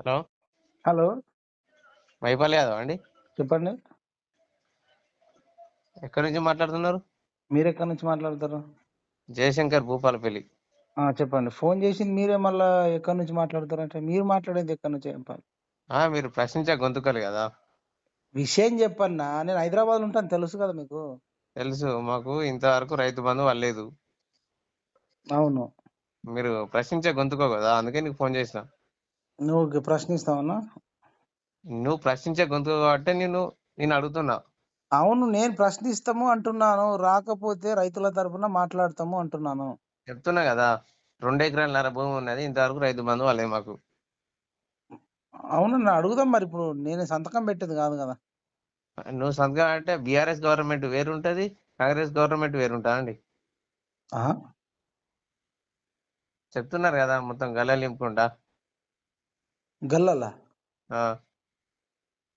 Hello hello Mypal Yadav అండి. చెప్పండి. ఎక్కడి నుంచి మాట్లాడుతున్నారు? మీరు ఎక్కడి నుంచి మాట్లాడతారు? జయశంకర్ భూపాలపల్లి. ఆ, చెప్పండి. ఫోన్ చేసింది మీరే మళ్ళా ఎక్కడి నుంచి మాట్లాడతారు అంటే మీరు మాట్లాడేది ఎక్కడి నుంచి చెప్పాలి ఆ, మీరు ప్రశ్నించే గొంతుకలు కదా. విషయం చెప్పన్నా నేను హైదరాబాద్ ఉంటాను తెలుసు కదా మీకు. తెలుసు మాకు ఇంతవరకు రైతు బంధు వల్లేదు అవును. మీరు ప్రశ్నించే గొంతుకో కదా అందుకే నీకు ఫోన్ చేసిన. నువ్వు ప్రశ్నిస్తావన్నా నువ్వు ప్రశ్నించే గొంతుకో కాబట్టి నేను నేను అడుగుతున్నా. అవును నేను ప్రశ్నిస్తాము అంటున్నాను. రాకపోతే రైతుల తరపున మాట్లాడతాము అంటున్నాను. చెప్తున్నా కదా రెండు ఎకరాలన్నర భూమి ఉన్నది ఇంతవరకు రైతు బంధు వల్లేదు మాకు. అవును నా అడుగుదాం మరి ఇప్పుడు. నేను సంతకం పెట్టేది కాదు కదా. నువ్వు సంతకం అంటే బీఆర్ఎస్ గవర్నమెంట్ వేరుంటది కాంగ్రెస్ గవర్నమెంట్ వేరుంటా అండి. చెప్తున్నారు కదా మొత్తం గల్లలు నింపుకుంటా గల్లలా? ఆ.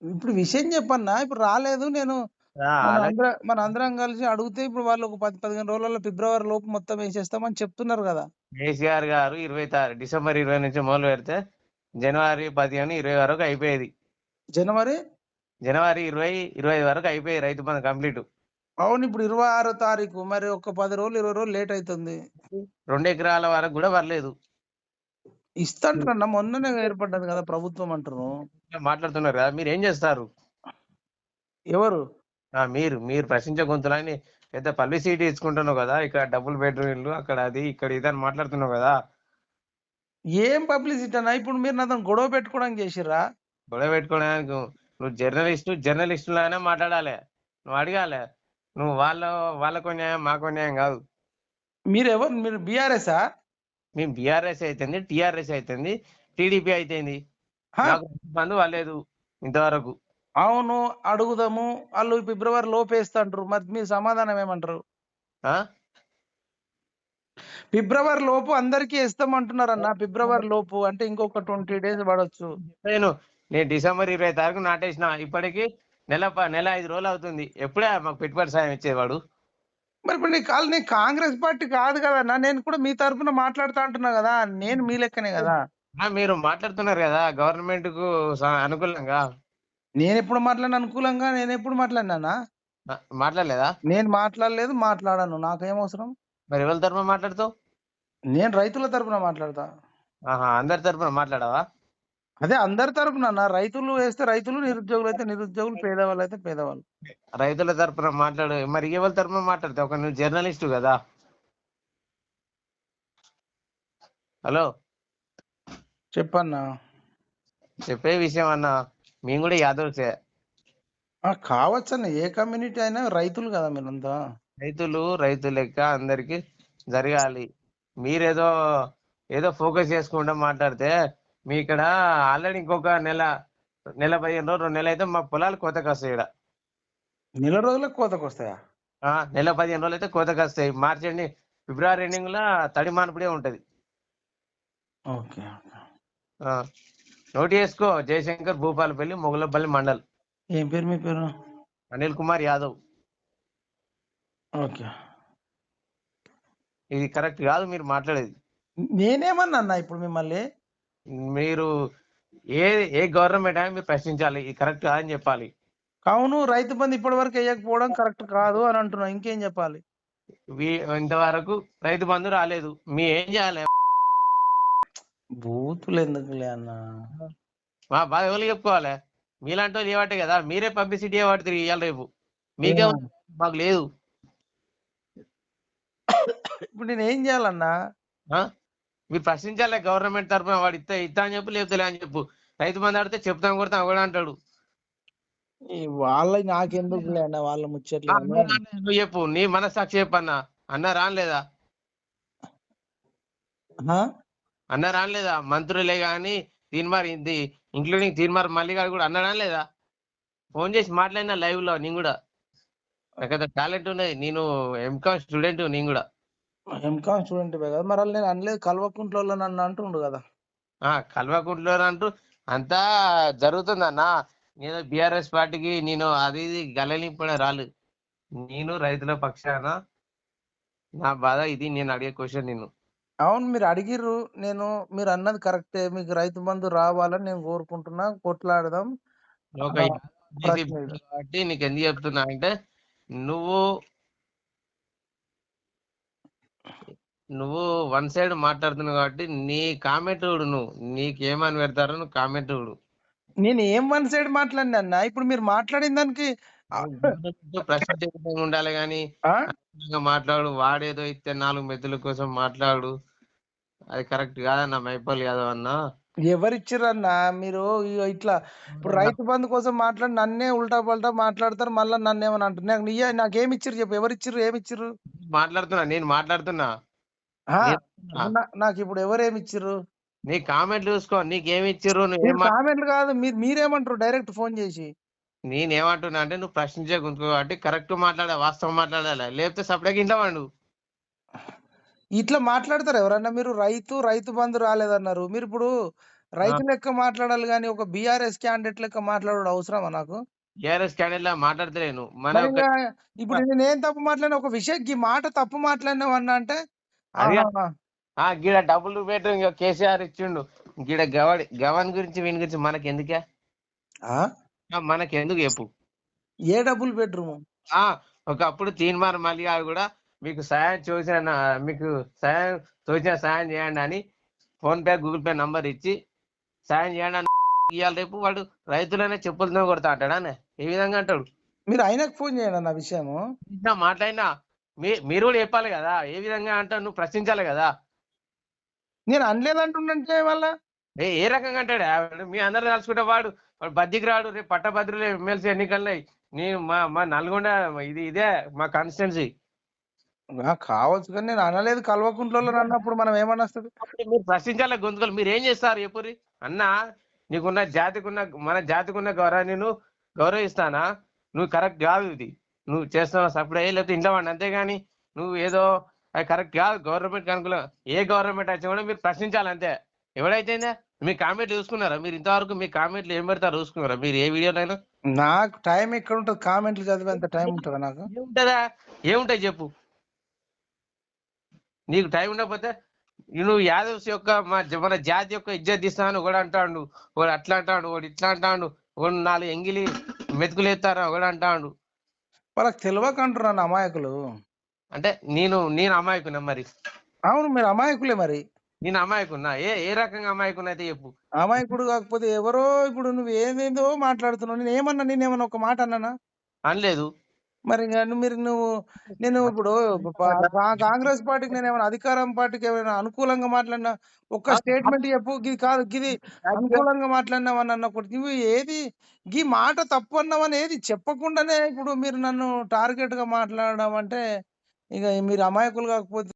ఇప్పుడు విషయం చెప్పన్నా ఇప్పుడు రాలేదు. నేను మన అందరం కలిసి అడిగితే ఇప్పుడు వాళ్ళు ఒక పది పదిహేను రోజులలో ఫిబ్రవరి లోపు మొత్తం వేసేస్తామని చెప్తున్నారు కదా. కేసీఆర్ గారు ఇరవై తారీఖు డిసెంబర్ ఇరవై నుంచి మొదలు పెడితే జనవరి పదిహేను ఇరవై వరకు అయిపోయేది. జనవరి? జనవరి ఇరవై ఇరవై ఐదు వరకు అయిపోయేది రైతు బంధు కంప్లీట్. అవును ఇప్పుడు ఇరవై ఆరో తారీఖు. మరి ఒక పది రోజులు ఇరవై రోజులు లేట్ అవుతుంది. రెండు ఎకరాల వరకు కూడా పర్లేదు. ఇస్తాంటారన్న మొన్ననే ఏర్పడ్డది కదా ప్రభుత్వం అంటారు మాట్లాడుతున్నారు కదా? మీరు ఏం చేస్తారు? ఎవరు? ఆ, మీరు మీరు ప్రశ్నించే గొంతులని పెద్ద పబ్లిసిటీ ఇచ్చుకుంటున్నావు కదా ఇక్కడ డబుల్ బెడ్రూమ్ ఇల్లు అక్కడ అది ఇక్కడ ఇది అని మాట్లాడుతున్నావు కదా. ఏం పబ్లిసిటీ అన్న? ఇప్పుడు మీరు నాతో గొడవ పెట్టుకోవడానికి చేసిర్రా? గొడవ పెట్టుకోవడానికి నువ్వు జర్నలిస్ట్ జర్నలిస్ట్ లానే మాట్లాడాలి. నువ్వు అడగాలి. నువ్వు వాళ్ళ వాళ్ళకు న్యాయం మాకు న్యాయం కాదు. మీరు ఎవరు? మీరు బీఆర్ఎస్ఆ మేము బీఆర్ఎస్ అయితుంది టిఆర్ఎస్ అయితుంది టీడీపీ అయితుంది. బంధు వాళ్ళలేదు ఇంతవరకు. అవును అడుగుదాము. వాళ్ళు ఫిబ్రవరి లోపు వేస్తంటారు మరి మీ సమాధానం ఏమంటారు? ఫిబ్రవరి లోపు అందరికీ ఇస్తామంటున్నారన్న. ఫిబ్రవరి లోపు అంటే ఇంకొక ట్వంటీ డేస్ పడవచ్చు నేను నేను డిసెంబర్ ఇరవై తారీఖు నాటేసిన. ఇప్పటికి నెల నెల ఐదు రోజులు అవుతుంది. ఎప్పుడే మాకు పెట్టుబడి సాయం ఇచ్చేవాడు? మరి ఇప్పుడు నీ కాల్ నీ కాంగ్రెస్ పార్టీ కాదు కదన్నా నేను కూడా మీ తరపున మాట్లాడుతా అంటున్నా కదా. నేను మీ లెక్కనే కదా. ఆ, మీరు మాట్లాడుతున్నారు కదా గవర్నమెంట్కు స- అనుకూలంగా. నేను ఎప్పుడు మాట్లాడిన అనుకూలంగా నేను ఎప్పుడు మాట్లాడినానా ఆ, మాట్లాడలేదా? నేను మాట్లాడలేదు మాట్లాడను. నాకేం అవసరం? మరి ఎవరి తరఫున మాట్లాడుతావు? నేను రైతుల తరపున మాట్లాడతా. ఆహా అందరి తరఫున మాట్లాడవా? అదే అందరి తరపున అన్న రైతులు వేస్తే రైతులు నిరుద్యోగులు అయితే నిరుద్యోగులు పేదవాళ్ళు అయితే పేదవాళ్ళు. రైతుల తరఫున మాట్లాడు మరి ఎవరి తరఫున మాట్లాడతావు? ఒక నువ్వు జర్నలిస్ట్ కదా. హలో. చెప్పన్నా. చెప్పే విషయం అన్న. మేము కూడా యాదవ్సే. ఆ, కావచ్చన్న. ఏ కమ్యూనిటీ అయినా రైతులు కదా మీరంతా. రైతులు రైతు లెక్క అందరికి జరగాలి. మీరేదో ఏదో ఫోకస్ చేసుకుంటూ మాట్లాడితే మీ ఇక్కడ ఆల్రెడీ ఇంకొక నెల నెల పదిహేను రోజులు రెండు నెలలు అయితే మా పొలాలు కోతకు వస్తాయి ఇక్కడ నెల రోజులకు కోతకు వస్తాయా? ఆ, నెల పదిహేను రోజులు అయితే కోతకు వస్తాయి మార్చి ఎండింగ్ ఫిబ్రవరి ఎండింగ్లో తడి మానుపుడే ఉంటది. ఓకే నోట్ చేసుకో జయశంకర్ భూపాలపల్లి మొగలపల్లి మండల్. ఏం పేరు మీ పేరు? అనిల్ కుమార్ యాదవ్. ఓకే. ఇది కరెక్ట్ కాదు మీరు మాట్లాడేది. నేనేమన్నా ఇప్పుడు మిమ్మల్ని? మీరు ఏ ఏ గవర్నమెంట్ అయినా మీరు ప్రశ్నించాలి. ఇది కరెక్ట్ కాదని చెప్పాలి. అవును రైతు బంధు ఇప్పటి వరకు వేయకపోవడం కరెక్ట్ కాదు అని అంటున్నా. ఇంకేం చెప్పాలి? వీ- ఇంతవరకు రైతు బంధు రాలేదు. మీ ఏం చేయాలి? బూతులు ఎందుకులే అన్న? మా బాధ ఎవరు చెప్పుకోవాలి? మీలాంటి వాళ్ళు ఏవాటే కదా. మీరే పబ్లిసిటీ వాడుతారు ఇవాళ రేపు. మీకే ఉంది, మాకు లేదు. ఇప్పుడు నేను ఏం చేయాలన్నా? ఆ? మీరు ప్రశ్నించాలి గవర్నమెంట్ తరఫున వాడు ఇస్తా ఇస్తా అని చెప్పు లేపుతలే అని చెప్పు. రైతు బంధు ఆడితే చెప్తాం కొడతాం కూడా అంటాడు. వాళ్ళ నాకెందుకులే అన్న వాళ్ళ ముచ్చట్లు. అన్న నువ్వు చెప్పు నీ మనస్సాక్షి చెప్పు అన్న. అన్న రానలేదా? అన్న రానలేదా? మంత్రులే కానీ తీన్మార్ ఇది ఇంక్లూడింగ్ తీన్మార్ మల్లిగాడు కూడా అన్నాడా లేదా ఫోన్ చేసి మాట్లాడినా లైవ్లో నేను కూడా. నాకైతే టాలెంట్ ఉన్నది. నేను ఎంకామ్ స్టూడెంట్ నేను కూడా. ఎంకామ్ స్టూడెంట్ కదా మరి వాళ్ళు నేను అనలేదు కల్వకుంట్లో నన్ను అంటుండు కదా ఆ కల్వకుంట్లో అంటూ అంతా జరుగుతుంది అన్న నేను బీఆర్ఎస్ పార్టీకి నేను అది ఇది గలలింపడే రాలేదు నేను రైతుల పక్షాన నా బాధ ఇది నేను అడిగే క్వశ్చన్ నేను అవును మీరు అడిగిర్రు. నేను మీరన్నది కరెక్టే. మీకు రైతు బంధు రావాలని నేను కోరుకుంటున్నా. కొట్లాడదాం. కాబట్టి నీకెందుకు చెప్తున్నా అంటే నువ్వు నువ్వు వన్ సైడ్ మాట్లాడుతున్నావు కాబట్టి నీ కామెంట్ నువ్వు. నీకేమని పెడతారో నువ్వు కామెంట్ నేను ఏం వన్ సైడ్ మాట్లాడినా ఇప్పుడు మీరు మాట్లాడిన దానికి విధంగా ఉండాలి కానీ? మాట్లాడు. వాడేదో ఇస్తే నాలుగు మెతుల కోసం మాట్లాడు. అది కరెక్ట్ కాదన్న మైపల్ యాదవ్ అన్న. ఎవరిచ్చిర్రన్నా మీరు ఇట్లా ఇప్పుడు రైతు బంధు కోసం మాట్లాడి నన్నే ఉల్టా పల్టా మాట్లాడతారు మళ్ళా నన్ను ఏమని అంటారు నాకు నీయ నాకేమి ఇచ్చిర్రు చెప్పు. ఎవరిచ్చిర్రు? ఏమి ఇచ్చిర్రు మాట్లాడుతున్నా నేను మాట్లాడుతున్నా. ఆ, నేను- నా- నాకు ఇప్పుడు ఎవరేమి ఇచ్చిర్రు నీ కామెంట్లు చూసుకో నీకేమి ఇచ్చిర్రు నువ్వు ఏం మీరు కామెంట్లు కాదు మీరు మీరేమంటారు డైరెక్ట్ ఫోన్ చేసి. నేనేమంటున్నా అంటే నువ్వు ప్రశ్నించే గుంతుకో కాబట్టి కరెక్ట్ మాట్లాడాలి వాస్తవం మాట్లాడాలి. లేకపోతే సపరేట్ ఇంట్లో ఇట్లా మాట్లాడతారు ఎవరన్నా మీరు? రైతు రైతు బంధు రాలేదన్నారు. మీరు ఇప్పుడు రైతు లెక్క మాట్లాడాలి కానీ ఒక బీఆర్ఎస్ క్యాండిడేట్ లెక్క మాట్లాడడం అవసరమా నాకు? టీఆర్ఎస్ క్యాండిడేట్ లా మాట్లాడతలేను. మన మరి ఇప్పుడు నేను ఏం తప్పు మాట్లాడినా ఒక విషయం ఈ మాట తప్పు మాట్లాడినావు అన్నా అంటే అది గీడ డబ్బులు పెట్టు ఇంకా కేసీఆర్ ఇచ్చిండు. గీడ గవడి గవన్ గురించి వీని గురించి మనకి ఎందుకే మనకి ఎందుకు చెప్పు. ఏ డబుల్ బెడ్రూమ్ ఆ ఒకప్పుడు తీన్మార్ గారు కూడా మీకు సాయం చూసిన మీకు సాయం తోచిన సాయం చేయండి అని PhonePe Google Pay number ఇచ్చి సాయం చేయండి అని ఇవాళ రేపు వాడు రైతులనే చెప్పులతో కొడతా అంటాడా? ఏ విధంగా అంటాడు. మీరు ఆయనకు ఫోన్ చేయండి అన్న విషయము. ఇంకా మాట్లాడినా మీరు కూడా చెప్పాలి కదా ఏ విధంగా అంటావు నువ్వు ప్రశ్నించాలి కదా. నేను అనలేదంటుండంటే మళ్ళా ఏ ఏ రకంగా అంటాడు? మీ అందరు తలుచుకుంటే వాడు బద్దికి రాడు రేపు పట్టభద్రులు ఎమ్మెల్సీ ఎన్నికలున్నాయి. నేను మా మా నల్గొండ ఇది ఇదే మా కాన్స్టిట్యున్సీ కావచ్చు కానీ నేను అనలేదు. కల్వకుంట్లలో అన్నప్పుడు మనం కాబట్టి మీరు ప్రశ్నించాలి గొంతుకలు. మీరు ఏం చేస్తారు ఎప్పురి అన్న నీకున్న జాతికున్న మన జాతికున్న గౌరవాన్ని నువ్వు గౌరవిస్తానా? నువ్వు కరెక్ట్ కాదు ఇది. నువ్వు సప్పుడు. అయ్యి లేకపోతే ఇంట్లో వాడిని అంతేగాని నువ్వు ఏదో అది కరెక్ట్ కాదు. గవర్నమెంట్ అనుకూలం ఏ గవర్నమెంట్ వచ్చినా కూడా మీరు ప్రశ్నించాలి అంతే. ఎవడైతేనే మీ కామెంట్లు చూసుకున్నారా? మీరు ఇంతవరకు మీ కామెంట్లు ఏం పెడతారు చూసుకున్నారా? మీరు ఏ వీడియోనైనా నాకు టైం ఎక్కడ ఉంటుంది? కామెంట్లు చదివేంత టైం ఉంటుందా నాకు? ఏముంటదా? ఏముంటాయి చెప్పు. నీకు టైం ఉండకపోతే నువ్వు యాదవ్స్ యొక్క మా మన జాతి యొక్క ఇజ్జత్ తీస్తాను ఒకడు అంటాడు. ఒకడు అట్లా అంటాడు ఒకడు ఇట్లా అంటాడు. ఒకడు నాలుగు ఎంగిలి మెతుకులు ఎత్తారా ఒకడు అంటాడు. వాళ్ళకి తెలియక అంటున్నాను అమాయకులు. అంటే నేను నేను అమాయకున్నా మరి? అవును మీరు అమాయకులే మరి. నేను అమాయకున్నా? ఏ ఏ రకంగా అమాయకున్నా అయితే చెప్పు. అమాయకుడు కాకపోతే ఎవరో ఇప్పుడు నువ్వు ఏదేదో మాట్లాడుతున్నావు. నేను ఏమన్నా నేను ఏమన్నా ఒక మాట అన్నానా? అనలేదు. మరి మీరు నువ్వు నేను ఇప్పుడు కాంగ్రెస్ పార్టీకి నేను ఏమైనా అధికారం పార్టీకి ఏమైనా అనుకూలంగా మాట్లాడినా ఒక్క స్టేట్మెంట్ చెప్పు ఇది కాదు ఇది అనుకూలంగా మాట్లాడినావని అన్నప్పుడు నువ్వు ఏది ఈ మాట తప్పు అన్నావని ఏది చెప్పకుండానే ఇప్పుడు మీరు నన్ను టార్గెట్గా మాట్లాడడం అంటే ఇక మీరు అమాయకులు కాకపోతే